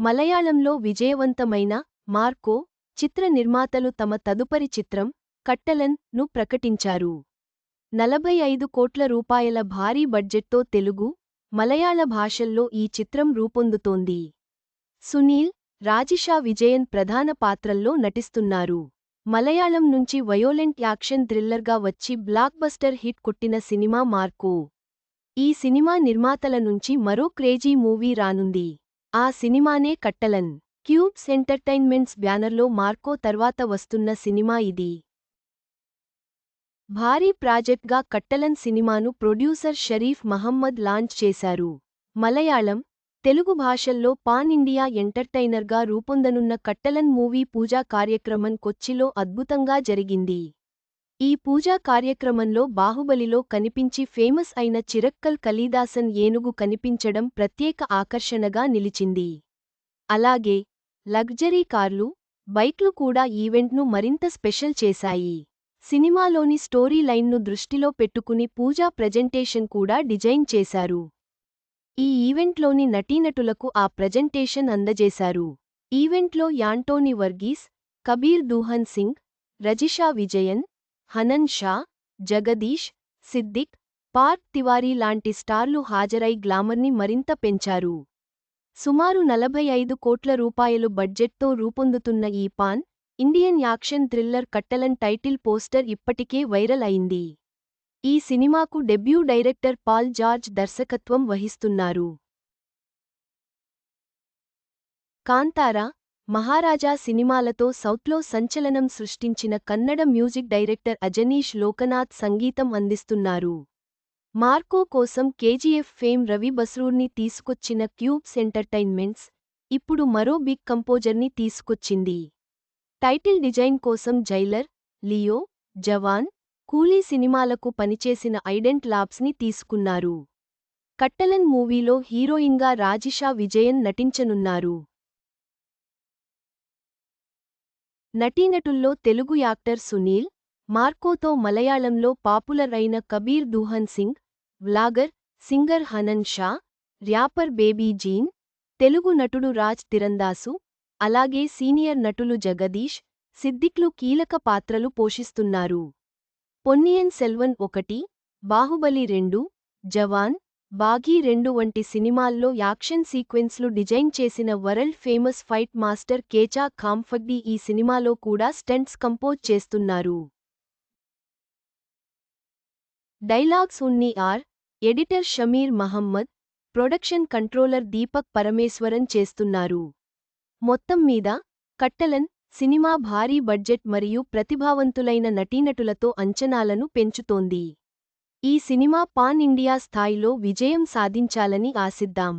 మలయాళంలో విజయవంతమైన మార్కో చిత్ర నిర్మాతలు తమ తదుపరి చిత్రం కట్టలన్ను ప్రకటించారు. నలభై ఐదు కోట్ల రూపాయల భారీ బడ్జెట్తో తెలుగు మలయాళ భాషల్లో ఈ చిత్రం రూపొందుతోంది. సునీల్ రాజిషా విజయన్ ప్రధాన పాత్రల్లో నటిస్తున్నారు. మలయాళం నుంచి వయోలెంట్ యాక్షన్ థ్రిల్లర్గా వచ్చి బ్లాక్బస్టర్ హిట్ కొట్టిన సినిమా మార్కో. ఈ సినిమా నిర్మాతల నుంచి మరో క్రేజీ మూవీ రానుంది. ఆ సినిమానే కట్టలన్. క్యూబ్స్ ఎంటర్టైన్మెంట్స్ బ్యానర్లో మార్కో తర్వాత వస్తున్న సినిమా ఇది. భారీ ప్రాజెక్ట్గా కట్టలన్ సినిమాను ప్రొడ్యూసర్ షరీఫ్ మహమ్మద్ లాంచ్ చేశారు. మలయాళం తెలుగు భాషల్లో పాన్ ఇండియా ఎంటర్టైనర్గా రూపొందనున్న కట్టలన్ మూవీ పూజా కార్యక్రమం కొచ్చిలో అద్భుతంగా జరిగింది. ఈ పూజా కార్యక్రమంలో బాహుబలిలో కనిపించి ఫేమస్ అయిన చిరక్కల్ కలీదాసన్ ఏనుగు కనిపించడం ప్రత్యేక ఆకర్షణగా నిలిచింది. అలాగే లగ్జరీ కార్లు బైక్లు కూడా ఈవెంట్ను మరింత స్పెషల్ చేశాయి. సినిమాలోని స్టోరీ లైన్ను దృష్టిలో పెట్టుకుని పూజా ప్రెజెంటేషన్ కూడా డిజైన్ చేశారు. ఈ ఈవెంట్లోని నటీనటులకు ఆ ప్రెజెంటేషన్ అందజేశారు. ఈవెంట్లో యాంటోనీ వర్గీస్ కబీర్ దూహన్ సింగ్ రజిషా విజయన్ హనన్ షా జగదీష్ సిద్దిక్ పార్క్ తివారీ లాంటి స్టార్లు హాజరై గ్లామర్ని మరింత పెంచారు. సుమారు నలభై ఐదు కోట్ల రూపాయలు బడ్జెట్తో రూపొందుతున్న ఈ pan Indian action thriller Kattalan title poster ఇప్పటికే వైరల్ అయింది. ఈ సినిమాకు డెబ్యూ డైరెక్టర్ పాల్ జార్జ్ దర్శకత్వం వహిస్తున్నారు. కాంతారా మహారాజా సినిమాలతో సౌత్లో సంచలనం సృష్టించిన కన్నడ మ్యూజిక్ డైరెక్టర్ అజనీష్ లోకనాథ్ సంగీతం అందిస్తున్నారు. మార్కో కోసం కేజీఎఫ్ ఫేమ్ రవి బస్రూర్ని తీసుకొచ్చిన క్యూబ్స్ ఎంటర్టైన్మెంట్స్ ఇప్పుడు మరో బిగ్ కంపోజర్ని తీసుకొచ్చింది. టైటిల్ డిజైన్ కోసం జైలర్ లియో జవాన్ కూలీ సినిమాలకు పనిచేసిన ఐడెంట్ లాబ్స్ని తీసుకున్నారు. కట్టలన్ మూవీలో హీరోయిన్గా రాజిషా విజయన్ నటించనున్నారు. నటీనటుల్లో తెలుగు యాక్టర్ సునీల్ మార్కోతో మలయాళంలో పాపులర్ అయిన Kabir Duhan Singh vlogger singer Hanan Shah rapper Baby Jean Telugu నటుడు రాజ్ తిరందాసు అలాగే సీనియర్ నటులు జగదీష్ సిద్దిక్లు కీలక పాత్రలు పోషిస్తున్నారు. పొన్నియన్ సెల్వన్ ఒకటి బాహుబలి రెండు జవాన్ బాఘీ రెండు వంటి సినిమాల్లో యాక్షన్ సీక్వెన్స్లు డిజైన్ చేసిన world famous fight master Kecha Khamphakdi ఈ సినిమాలో కూడా స్టంట్స్ కంపోజ్ చేస్తున్నారు. Dialogues Unni R editor Shameer Muhammad production controller Deepak Parameswaran చేస్తున్నారు. మొత్తం మీద కట్టలన్ సినిమా భారీ బడ్జెట్ మరియు ప్రతిభావంతులైన నటీనటులతో అంచనాలను పెంచుతోంది. ఈ సినిమా పాన్ ఇండియా స్థాయిలో విజయం సాధించాలని ఆశిద్దాం.